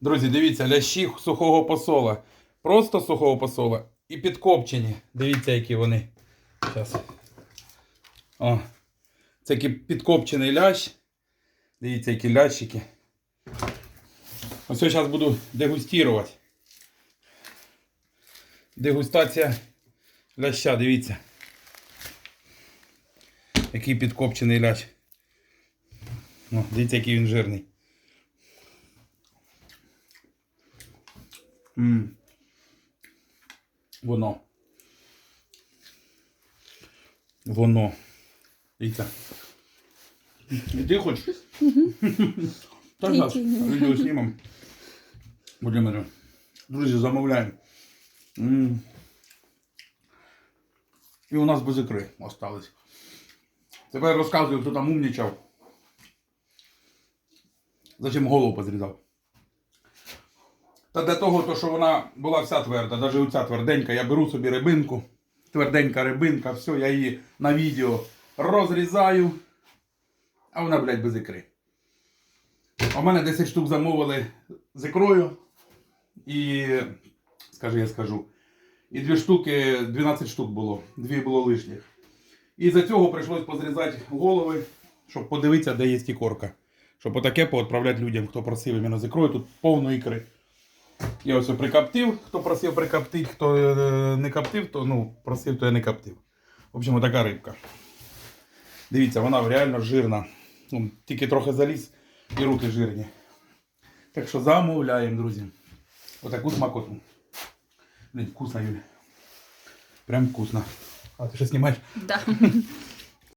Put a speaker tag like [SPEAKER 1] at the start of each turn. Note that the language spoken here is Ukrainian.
[SPEAKER 1] Друзі, дивіться, лящі сухого посола. Просто сухого посола. І підкопчені. Дивіться, які вони. Зараз. О. Це підкопчений лящ. Дивіться, які лящики. Ось я зараз буду дегустувати. Дегустація ляща, дивіться. Який підкопчений лящ. О, дивіться, який він жирний. М. Воно. Воно. Дивіться. І ти хочеш? Так, зараз відео знімемо. Будемо. Друзі, замовляємо. М. І у нас без ікри остались. Тепер розказую, хто там умнічав. Зачем голову позрізав? Та для того, то, що вона була вся тверда, навіть оця тверденька, я беру собі рибинку, тверденька рибинка, все, я її на відео розрізаю, а вона, блядь, без ікри. В мене 10 штук замовили з ікрою. І, скажи, я скажу, і дві штуки, 12 штук було, дві було лишніх. І за цього прийшлось позрізати голови, щоб подивитися, де є ікорка. Щоб отаке поотправляти людям, хто просив іменно з ікрою, тут повно ікри. Я ось прикоптив, хто просив прикоптити, хто е, не коптив, то ну, просив, то я не коптив. В общем, отака рибка. Дивіться, вона реально жирна. Ну, тільки трохи заліз і руки жирні. Так що замовляємо, друзі. Отаку смакоту. Блін, вкусно, Юля. Прям вкусно. А ти що знімаєш?
[SPEAKER 2] Да.